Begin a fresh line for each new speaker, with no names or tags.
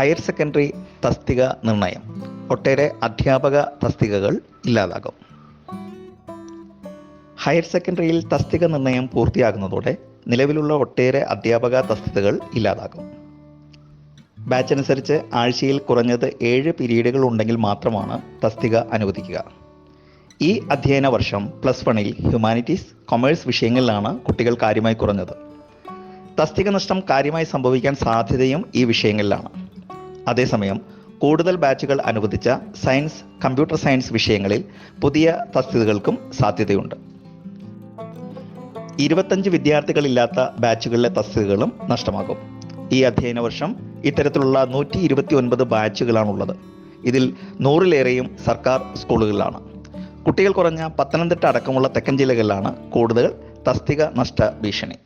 Higher secondary തസ്തിക നിർണയം. ഒട്ടേറെ അധ്യാപക തസ്തികകൾ ഇല്ലാതാകും. ഹയർ സെക്കൻഡറിയിൽ തസ്തിക നിർണയം പൂർത്തിയാകുന്നതോടെ നിലവിലുള്ള ഒട്ടേറെ അധ്യാപക തസ്തികകൾ ഇല്ലാതാകും. ബാച്ച് അനുസരിച്ച് ആഴ്ചയിൽ കുറഞ്ഞത് ഏഴ് പീരീഡുകൾ ഉണ്ടെങ്കിൽ മാത്രമാണ് തസ്തിക അനുവദിക്കുക. ഈ അധ്യയന വർഷം പ്ലസ് വണ്ണിൽ ഹ്യൂമാനിറ്റീസ് കൊമേഴ്സ് വിഷയങ്ങളിലാണ് കുട്ടികൾ കാര്യമായി കുറഞ്ഞത്. തസ്തിക നഷ്ടം കാര്യമായി സംഭവിക്കാൻ സാധ്യതയും ഈ വിഷയങ്ങളിലാണ്. അതേസമയം കൂടുതൽ ബാച്ചുകൾ അനുവദിച്ച സയൻസ് കമ്പ്യൂട്ടർ സയൻസ് വിഷയങ്ങളിൽ പുതിയ തസ്തികകൾക്കും സാധ്യതയുണ്ട്. ഇരുപത്തഞ്ച് വിദ്യാർത്ഥികളില്ലാത്ത ബാച്ചുകളിലെ തസ്തികകളും നഷ്ടമാകും. ഈ അധ്യയന വർഷം ഇത്തരത്തിലുള്ള നൂറ്റി ഇരുപത്തി ഒൻപത് ബാച്ചുകളാണുള്ളത്. ഇതിൽ നൂറിലേറെയും സർക്കാർ സ്കൂളുകളിലാണ്. കുട്ടികൾ കുറഞ്ഞ പത്തനംതിട്ട അടക്കമുള്ള തെക്കൻ ജില്ലകളിലാണ് കൂടുതൽ തസ്തിക നഷ്ട ഭീഷണി.